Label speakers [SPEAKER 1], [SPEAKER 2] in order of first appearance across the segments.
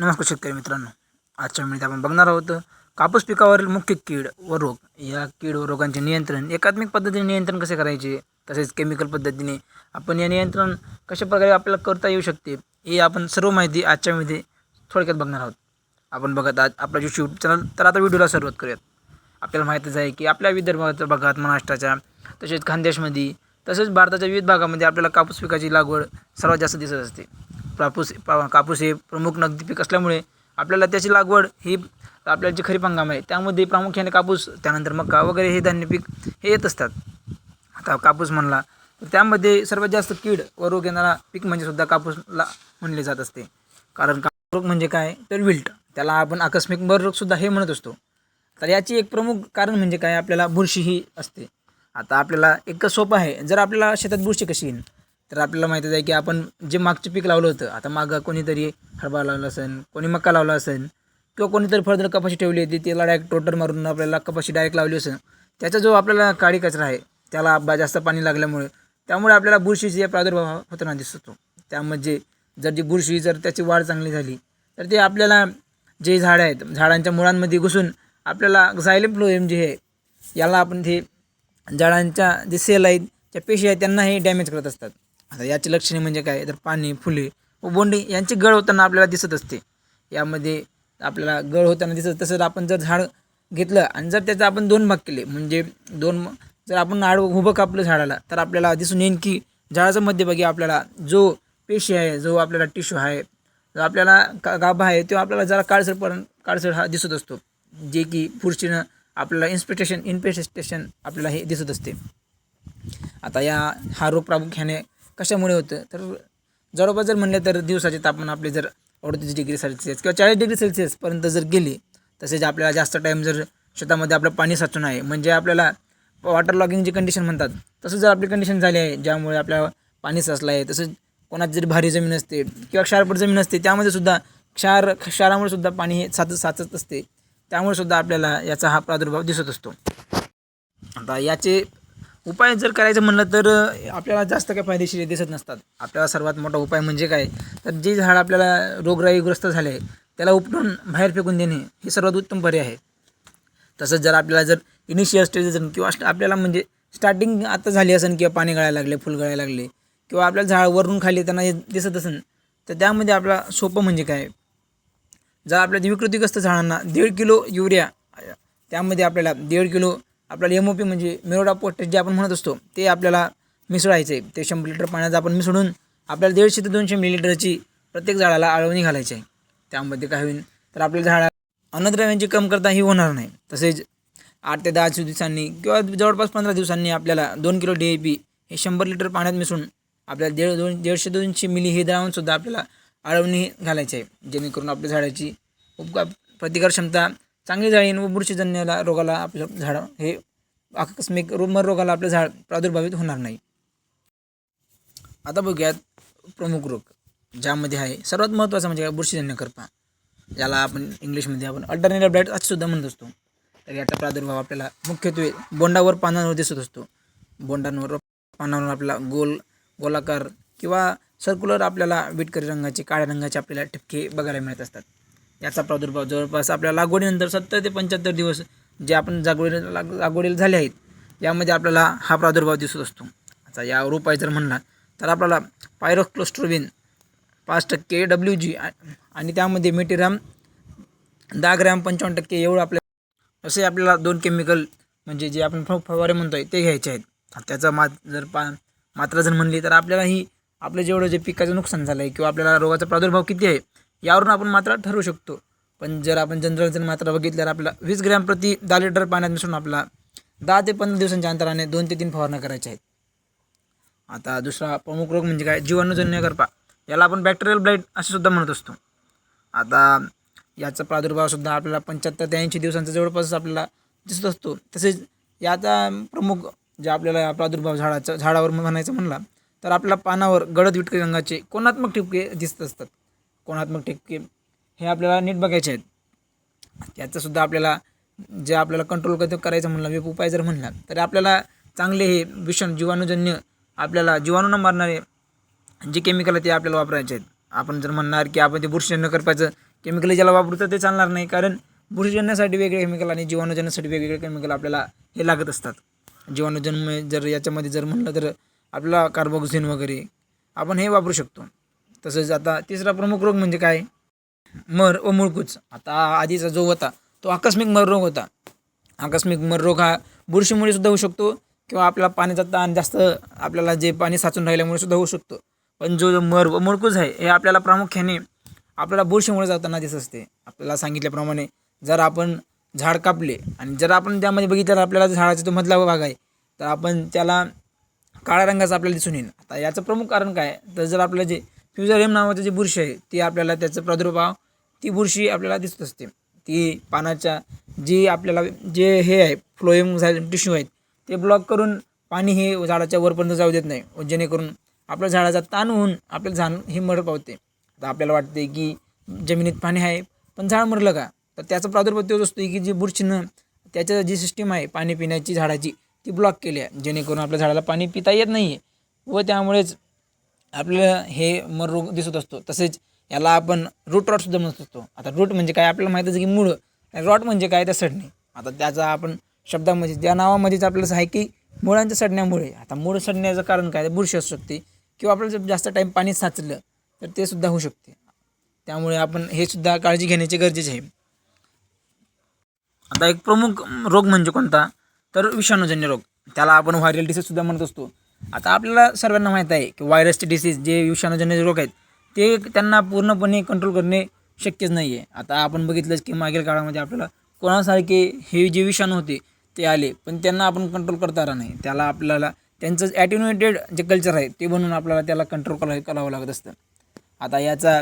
[SPEAKER 1] नमस्कार शेतकरी मित्रांनो. आजच्या मिनिट आपण बघणार आहोत कापूस पिकावरील मुख्य कीड व रोग. या कीड व रोगांचे नियंत्रण एकात्मिक पद्धतीने नियंत्रण कसे करायचे? तसेच केमिकल पद्धतीने आपण या नियंत्रण कशा प्रकारे आपल्याला करता येऊ शकते? हे आपण सर्व माहिती आजच्यामध्ये थोडक्यात बघणार आहोत. आपण बघत आज आपला जो यूट्यूब चॅनल तर आता व्हिडिओला सुरुवात करूयात. आपल्याला माहीतच आहे की आपल्या विदर्भाच्या भागात महाराष्ट्राच्या तसेच खानदेशमध्ये तसेच भारताच्या विविध भागामध्ये आपल्याला कापूस पिकाची लागवड सर्वात जास्त दिसत असते. कापूस पा- कापूस हे प्रमुख नगदी पीक असल्यामुळे आपल्याला त्याची लागवड ही आपल्याला जी खरीप हंगाम आहे त्यामध्ये प्रामुख्याने कापूस त्यानंतर मका वगैरे हे धान्य पीक हे येत असतात. आता कापूस म्हणला तर त्यामध्ये सर्वात जास्त कीड व रोग येणारा पीक म्हणजे सुद्धा कापूसला म्हणले जात असते. कारण का रोग म्हणजे काय? तर विल्ट. त्याला आपण आकस्मिक बर रोगसुद्धा हे म्हणत असतो. तर याची एक प्रमुख कारण म्हणजे काय? आपल्याला बुरशी ही असते. आता आपल्याला एक सोपं आहे. जर आपल्याला शेतात बुरशी कशी येईल? तर आपल्याला माहीतच आहे की आपण जे मागचं पीक लावलं होतं आता मागं कोणीतरी हरभरा लावला असेल कोणी मका लावला असेल किंवा कोणीतरी फळदर कपाशी ठेवली होती त्याला डायरेक्ट टोटर मारून आपल्याला कपाशी डायरेक्ट लावली असेल त्याचा जो आपल्याला काळी कचरा आहे त्याला बा जास्त पाणी लागल्यामुळे त्यामुळे आपल्याला बुरशीचे प्रादुर्भाव होताना दिसतो त्यामध्ये जर जी बुरशी जर त्याची वाढ चांगली झाली तर ते आपल्याला जे झाडं आहेत झाडांच्या मुळांमध्ये घुसून आपल्याला झायलेम फ्लोएम जे आहे याला आपण ते झाडांच्या जे सेल आहेत त्या पेशी आहेत त्यांना हे डॅमेज करत असतात. आता याची लक्षणे म्हणजे काय? तर पाणी फुले व बोंडे यांची गळ होताना आपल्याला दिसत असते. यामध्ये आपल्याला गळ होताना दिसत तसंच आपण जर झाड घेतलं आणि जर त्याचा आपण दोन भाग केले म्हणजे दोन जर आपण आड उभं कापलं झाडाला तर आपल्याला दिसून येईन की झाडाचा मध्यभागी आपल्याला जो पेशी आहे जो आपल्याला टिश्यू आहे जो आपल्याला का गाभा आहे तो आपल्याला जरा काळसर काळसर हा दिसत असतो. जे की पुढचीनं आपल्याला इन्स्पेक्टेशन इन्फेस्टेशन आपल्याला हे दिसत असते. आता या हा रोग प्रामुख्याने कशामुळे होतं? तर जवळपास जर म्हणलं तर दिवसाचे तापमान आपले जर अडतीस डिग्री सेल्सिअस किंवा चाळीस डिग्री सेल्सिअसपर्यंत जर गेली तसेच आपल्याला जास्त टाईम जर शेतामध्ये आपलं पाणी साचून आहे म्हणजे आपल्याला वॉटर लॉगिंगची कंडिशन म्हणतात तसं जर आपली कंडिशन झाली आहे ज्यामुळे आपल्याला पाणी साचलं आहे तसंच कोणाची जरी भारी जमीन असते किंवा क्षारपट जमीन असते त्यामध्ये सुद्धा क्षार क्षारामुळे सुद्धा पाणी हे साचत साचत असते. त्यामुळे सुद्धा आपल्याला याचा हा प्रादुर्भाव दिसत असतो. आता याचे उपाय जर करायचं म्हणलं तर आपल्याला जास्त काही फायदेशीर दिसत नसतात. आपल्याला सर्वात मोठा उपाय म्हणजे काय? तर जे झाड आपल्याला रोगराईग्रस्त झाले त्याला उपटून बाहेर फेकून देणे हे सर्वात उत्तम पर्याय आहे. तसंच जर आपल्याला जर इनिशियल स्टेज असेल किंवा आपल्याला म्हणजे स्टार्टिंग आता झाली असेल किंवा पाणी गळायला लागले फुल गळायला लागले किंवा आपल्याला झाड वरून खाली त्यांना हे दिसत असेल तर त्यामध्ये आपला सोपं म्हणजे काय? जर आपल्या विकृतीग्रस्त झाडांना दीड किलो युरिया त्यामध्ये आपल्याला दीड किलो आपल्याला एम ओ पी म्हणजे मिरोडा पोटॅश जे आपण म्हणत असतो ते आपल्याला मिसळायचं आहे ते शंभर लिटर पाण्यात आपण मिसळून आपल्याला दीडशे ते दोनशे मिलीलिटरची प्रत्येक झाडाला आळवणी घालायची आहे. त्यामध्ये काय होईल? तर आपल्या झाडा अन्नद्रव्यांची कमतरता ही होणार नाही. तसेच आठ ते दहा दिवसांनी किंवा जवळपास पंधरा दिवसांनी आपल्याला दोन किलो डी ए पी हे शंभर लिटर पाण्यात मिसळून आपल्याला दीड दोन दीडशे दोनशे मिली हे द्रावणसुद्धा आपल्याला आळवणी घालायची आहे. जेणेकरून आपल्या झाडाची उपकार प्रतिकार क्षमता चांगली जाईल व बुरशीजन्यला रोगाला आपलं झाड हे आकस्मिक रुमर रोगाला आपलं झाड प्रादुर्भावित होणार नाही. आता बघूयात प्रमुख रोग ज्यामध्ये आहे सर्वात महत्त्वाचा म्हणजे काय बुरशीजन्य करपा. ज्याला आपण इंग्लिशमध्ये आपण अल्टरनेटिव्ह ब्लाईट असं सुद्धा म्हणत असतो. तर याचा प्रादुर्भाव आपल्याला मुख्यत्वे बोंडावर पानांवर दिसत असतो. बोंडांवर पानांवर आपला गोल गोलाकार किंवा सर्क्युलर आपल्याला विटकरी रंगाचे काळ्या रंगाचे आपल्याला ठिपके बघायला मिळत असतात. याचा प्रादुर्भाव. जवळपास आपल्या लागवडीनंतर सत्तर ते पंच्याहत्तर दिवस जे आपण लागवडी लाग लागवडीला झाले आहेत यामध्ये आपल्याला हा प्रादुर्भाव दिसत असतो. आता या उपाय जर म्हणला तर आपल्याला पायरोक्लोस्ट्रोविन पाच टक्के डब्ल्यू जी आणि त्यामध्ये मिटिराम दहा ग्रॅम पंचावन्न टक्के एवढं आपल्या असे आपल्याला दोन केमिकल म्हणजे जे आपण फ फवारे म्हणतो आहे ते घ्यायचे आहेत. त्याचा मात जर पा मात्रा जर म्हणली तर आपल्याला ही आपलं जेवढं जे पिकाचं नुकसान झालं आहे किंवा आपल्याला रोगाचा प्रादुर्भाव किती आहे यावरून आपण मात्रा ठरवू शकतो. पण जर आपण जनरल मात्रा बघितल्यावर आपला वीस ग्रॅम प्रति दहा लिटर पाण्यात मिसळून आपला दहा ते पंधरा दिवसांच्या अंतराने दोन ते तीन फवारण्या करायच्या आहेत. आता दुसरा प्रमुख रोग म्हणजे काय? जीवाणूजन्य करपा. याला आपण बॅक्टेरियल ब्लाईट असे सुद्धा म्हणत असतो. आता याचा प्रादुर्भावसुद्धा आपल्याला पंच्याहत्तर ते ऐंशी दिवसांचा जवळपास आपल्याला दिसत असतो. तसेच याचा प्रमुख जे आपल्याला प्रादुर्भाव झाडाचा झाडावर म्हणायचं म्हणला तर आपल्या पानावर गडद विटके रंगाचे कोणात्मक ठिपके दिसत असतात. कोणात्मक ठिपके हे आपल्याला नीट बघायचे आहेत. याचंसुद्धा आपल्याला जे आपल्याला कंट्रोल कधी करायचं म्हणलं वेप उपाय जर म्हणला तर आपल्याला चांगले हे विषण जीवाणूजन्य आपल्याला जीवाणू न मारणारे जे केमिकल आहे ते आपल्याला वापरायचे आहेत. आपण जर म्हणणार की आपण ते बुरशीजन्य करपायचं केमिकल ज्याला वापरतं ते चालणार नाही. कारण बुरशीजन्यासाठी वेगळे केमिकल आणि जीवाणूजन्यासाठी वेगवेगळे केमिकल आपल्याला हे लागत असतात. जीवाणूजन्य जर याच्यामध्ये जर म्हणलं तर आपल्याला कार्बोक्झिन वगैरे आपण हे वापरू शकतो. तसंच आता तिसरा प्रमुख रोग म्हणजे काय? मर व मुळकूच आता आधीचा जो होता तो आकस्मिक मर रोग होता. आकस्मिक मर रोग हा बुरशीमुळे सुद्धा होऊ शकतो किंवा आपला पाण्याचा ताण जास्त आपल्याला जे पाणी साचून राहिल्यामुळे सुद्धा होऊ शकतो. पण जो जो मर व मुळकूच आहे हे आपल्याला प्रामुख्याने आपल्याला बुरशीमुळे जाताना दिसत असते. आपल्याला सांगितल्याप्रमाणे जर आपण झाड कापले आणि जर आपण त्यामध्ये बघितलं तर आपल्याला झाडाचा तो मधला भाग आहे तर आपण त्याला काळ्या रंगाचं आपल्याला दिसून येईल. आता याचं प्रमुख कारण काय? तर जर आपलं जे फ्युझरियम नावाचं जे बुरशी आहे ती आपल्याला त्याचं प्रादुर्भाव ती बुरशी आपल्याला दिसत असते. ती पानाच्या जी आपल्याला जे हे आहे फ्लोएम झाले टिश्यू आहेत ते ब्लॉक करून पाणी हे झाडाच्या वरपर्यंत जाऊ देत नाही. व जेणेकरून आपल्या झाडाचा ताण होऊन आपलं झाड हे मर पावते. आता आपल्याला वाटते की जमिनीत पाणी आहे पण झाड मरलं का? तर त्याचा प्रादुर्भाव तोच असतो की जी बुरशीनं त्याच्या जी सिस्टीम आहे पाणी पिण्याची झाडाची ती ब्लॉक केली आहे. जेणेकरून आपल्या झाडाला पाणी पिता येत नाही आहे व त्यामुळेच आपल्याला हे मर रोग दिसत असतो. तसेच याला आपण रूट रॉटसुद्धा म्हणत असतो. आता रूट म्हणजे काय? आपल्याला माहीत आहे की मूळ रॉट म्हणजे काय? त्या सडणे. आता त्याचा आपण शब्दामध्ये त्या नावामध्येच आपल्याला आहे की मुळांच्या सडण्यामुळे. आता मूळ सडण्याचं कारण काय? बुरशी असू शकते किंवा आपल्याला जर जास्त टाईम पाणी साचलं तर ते सुद्धा होऊ शकते. त्यामुळे आपण हे सुद्धा काळजी घेण्याचे गरजेचे आहे. आता एक प्रमुख रोग म्हणजे कोणता? तर विषाणूजन्य रोग. त्याला आपण व्हायरल डिसीज सुद्धा म्हणत असतो. आता आपल्याला सर्वांना माहीत आहे की व्हायरसचे डिसीज जे विषाणूजन्य रोग आहेत ते त्यांना पूर्णपणे कंट्रोल करणे शक्यच नाही आहे आता आपण बघितलंच की मागील काळामध्ये आपल्याला कोणासारखे हे जे विषाणू होते ते आले पण त्यांना आपण कंट्रोल करता आला नाही. त्याला आपल्याला त्यांचं ॲटिन्युएटेड जे कल्चर आहे ते बनवून आपल्याला त्याला कंट्रोल करा करावं लागत असतं. आता याचा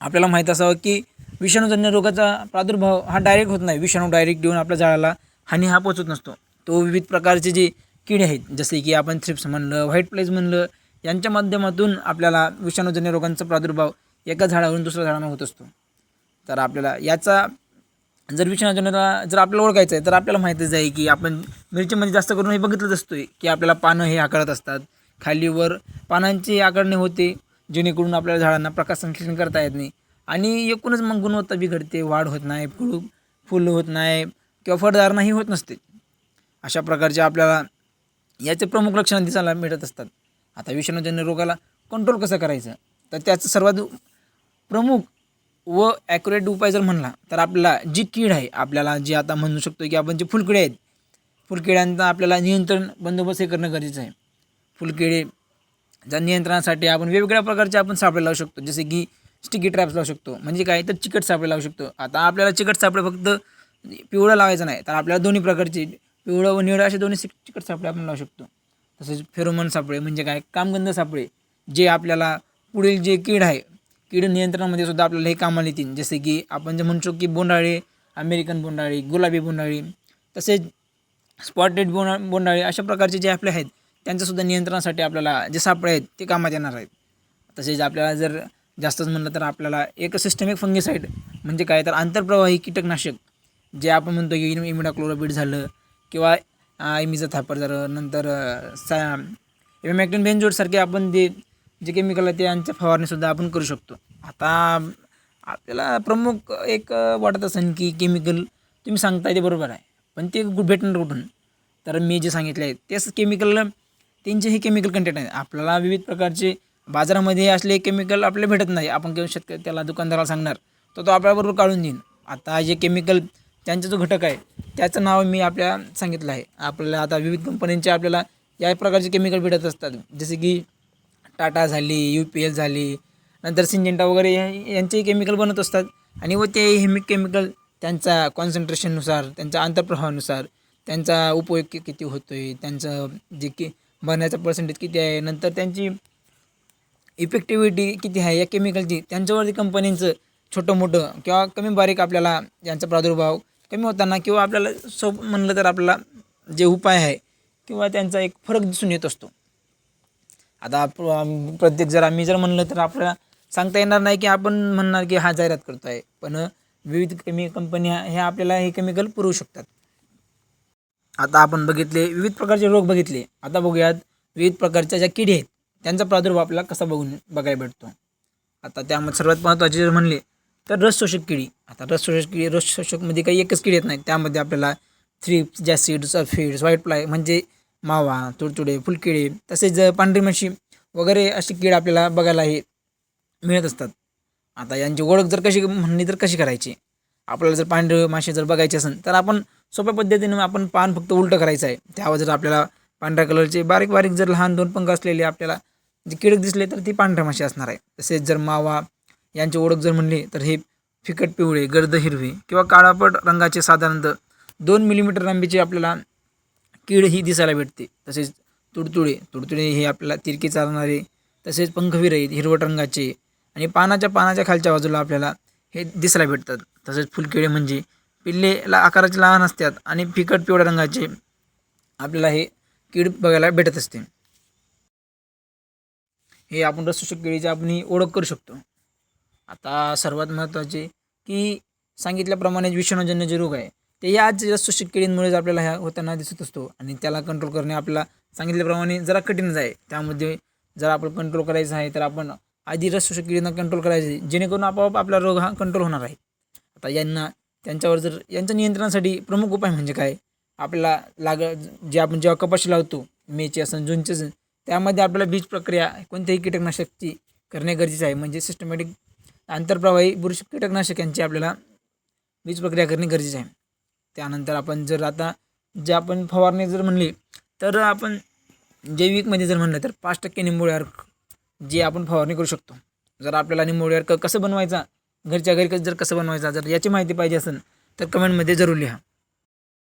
[SPEAKER 1] आपल्याला माहीत असावं की विषाणूजन्य रोगाचा प्रादुर्भाव हा डायरेक्ट होत नाही. विषाणू डायरेक्ट देऊन आपल्या झाडाला हानी हा पोचत नसतो. तो विविध प्रकारचे जे किडे आहेत. जसे की आपण थ्रिप्स म्हणलं व्हाईट प्लेस म्हणलं यांच्या माध्यमातून आपल्याला विषाणूजन्य रोगांचा प्रादुर्भाव एका झाडावरून दुसऱ्या झाडांना होत असतो. तर आपल्याला याचा जर विषाणूजन्यला जर आपल्याला ओळखायचं आहे तर आपल्याला माहितीच आहे की आपण मिरचीमध्ये जास्त करून हे बघितलंच असतो आहे की आपल्याला पानं हे आकारत असतात. खालीवर पानांची आकारणी होते जेणेकरून आपल्याला झाडांना प्रकाश संश्लेषण करता येत नाही. आणि एकूणच मग गुणवत्ता बिघडते वाढ होत नाही फुल फुल होत नाही किंवा फळधारणाही होत नसते. अशा प्रकारचे आपल्याला याचे प्रमुख लक्षणं दिसायला मिळत असतात. आता विषाणूजन्य रोगाला कंट्रोल कसं करायचं? तर त्याचं सर्वात प्रमुख व ॲक्युरेट उपाय जर म्हणला तर आपल्याला जी कीड आहे आपल्याला जी आता म्हणू शकतो की आपण जे फुलकिडे आहेत फुलकिड्यांचा आपल्याला नियंत्रण बंदोबस्त हे करणं गरजेचं आहे. फुलकिडे ज्या नियंत्रणासाठी आपण वेगवेगळ्या प्रकारचे आपण सापळे लावू शकतो जसे की स्टिकी ट्रॅप्स लावू शकतो म्हणजे काय? तर चिकट सापळे लावू शकतो. आता आपल्याला चिकट सापळे फक्त पिवळं लावायचं नाही तर आपल्याला दोन्ही प्रकारचे पिवळं व निळं असे दोन्ही सिक- चिकट सापळे आपण लावू शकतो. तसेच फेरोमन सापळे म्हणजे काय? कामगंध सापळे जे आपल्याला पुढील जे कीड आहे कीड नियंत्रणामध्ये सुद्धा आपल्याला हे कामाला येतील. जसे की आपण जे म्हणतो की बोंडाळे अमेरिकन बोंडाळी गुलाबी बोंडाळी तसेच स्पॉटेड बोंडा बोंडाळे अशा प्रकारचे जे आपले आहेत त्यांच्यासुद्धा नियंत्रणासाठी आपल्याला जे सापळे आहेत ते कामात येणार आहेत. तसेच आपल्याला जर जास्तच म्हणलं तर आपल्याला एक सिस्टमिक फंगिसाईड म्हणजे काय? तर आंतरप्रवाही कीटकनाशक जे आपण म्हणतो की इमिडाक्लोरोबीड झालं किंवा इमिजा थापर नंतर सा सा इमॅक्टिन बेंजोडसारखे आपण जे जे केमिकल आहे ते यांच्या फवारणीसुद्धा आपण करू शकतो. आता आपल्याला प्रमुख एक वाटत असेल की केमिकल तुम्ही सांगताय ते बरोबर आहे. पण ते कु- भेटणार कुठून? तर मी जे सांगितले आहे तेच केमिकल त्यांचे हे केमिकल कंटेंट आहे आपल्याला विविध प्रकारचे बाजारामध्ये असले केमिकल आपल्याला भेटत नाही. आपण घेऊ शेतकरी त्याला दुकानदाराला सांगणार तर तो आपल्याबरोबर काढून देईन. आता जे केमिकल त्यांचा जो घटक आहे त्याचं नाव मी आपल्या सांगितलं आहे. आपल्याला आता विविध कंपन्यांचे आपल्याला या प्रकारचे केमिकल भेटत असतात. जसे की टाटा झाली यू पी एल झाली नंतर सिंजेंटा वगैरे या- यांचे केमिकल बनत असतात. आणि व ते हेमिक केमिकल त्यांचा कॉन्सन्ट्रेशननुसार त्यांच्या आंतरप्रवाहानुसार त्यांचा उपयोग कि- किती होतो आहे त्यांचं जे की बनण्याचा पर्सेंटेज किती आहे नंतर त्यांची इफेक्टिव्हिटी किती आहे या केमिकलची त्यांच्यावरती कंपनींचं छोटं मोठं किंवा कमी बारीक आपल्याला यांचा प्रादुर्भाव कमी होताना किंवा आपल्याला सोप म्हणलं तर आपल्याला जे उपाय आहे किंवा त्यांचा एक फरक दिसून येत असतो. आता आप प्रत्येक जर आम्ही जर म्हणलं तर आपल्याला सांगता येणार नाही की आपण म्हणणार की हा जाहिरात करतो आहे पण विविध कमी कंपन्या ह्या आपल्याला हे केमिकल पुरवू शकतात. आता आपण बघितले विविध प्रकारचे रोग बघितले. आता बघूयात विविध प्रकारच्या ज्या किडी आहेत त्यांचा प्रादुर्भाव आपल्याला कसा बघून बघायला भेटतो. आता त्यामध्ये सर्वात महत्त्वाचे जर म्हणले तर रस शोषक किडी. आता रस शोषक किडी रस शोषकमध्ये काही एकच किडी येत नाही. त्यामध्ये आपल्याला thrips jassid sulphides white fly म्हणजे मावा तुडतुडे फुलकिडे तसेच पांढरी मशी वगैरे अशी कीड आपल्याला बघायला हे मिळत असतात. आता यांची ओळख जर कशी म्हणली तर कशी करायची? आपल्याला जर पांढरे मासे जर बघायचे असेल तर आपण सोप्या पद्धतीने आपण पान फक्त उलटं करायचं आहे. त्यावर जर आपल्याला पांढऱ्या कलरचे बारीक बारीक जर लहान दोन पंख असलेले आपल्याला जे किडक दिसले तर ती पांढऱ्या मासे असणार आहे. तसेच जर मावा यांची ओळख जर म्हणली तर हे फिकट पिवळे गर्द हिरवे किंवा काळापट रंगाचे साधारणतः दोन मिलीमीटर लांबीचे आपल्याला कीड ही दिसायला भेटते. तसेच तुडतुडे तुडतुडे हे आपल्याला तिरके चालणारे तसेच पंखविरहित हिरवट रंगाचे आणि पानाच्या पानाच्या खालच्या बाजूला आपल्याला हे दिसायला भेटतात. तसेच फुलकिडे म्हणजे पिल्लेला आकाराचे लहान असतात आणि फिकट पिवळ्या रंगाचे आपल्याला हे कीड बघायला भेटत असते. हे आपण रसशोषक किडीची आपण ओळख करू शकतो. आता सर्वात महत्त्वाचे की सांगितल्याप्रमाणे विषाणूजन्य जे रोग आहे ते याच जास्त किडींमुळेच आपल्याला ह्या होताना दिसत असतो. आणि त्याला कंट्रोल करणे आपल्याला सांगितल्याप्रमाणे जरा कठीणच आहे. त्यामध्ये जर आपण कंट्रोल करायचं आहे तर आपण आधी रसशोषक किडींना कंट्रोल करायचे जेणेकरून आपोआप आपला रोग हा कंट्रोल होणार आहे. आता यांना त्यांच्यावर जर यांच्या नियंत्रणासाठी प्रमुख उपाय म्हणजे काय? आपल्याला लाग जे आपण जेव्हा कपाशी लावतो मेचे असं जूनचे त्यामध्ये आपल्याला बीज प्रक्रिया कोणत्याही कीटकनाशकची करणे गरजेचे आहे. म्हणजे सिस्टमॅटिक आंतरप्रवाही बुरशी कीटकनाशक यांची आपल्याला वीज प्रक्रिया करणे गरजेचे आहे. त्यानंतर आपण जर आता जे आपण फवारणी जर म्हणली तर आपण जैविकमध्ये जर म्हणलं तर पाच टक्के निंबोळी अर्क जे आपण फवारणी करू शकतो. जर आपल्याला निंबोळी अर्क कसं बनवायचा घरच्या घरी जर कसं बनवायचा जर याची माहिती पाहिजे असेल तर कमेंटमध्ये जरूर लिहा.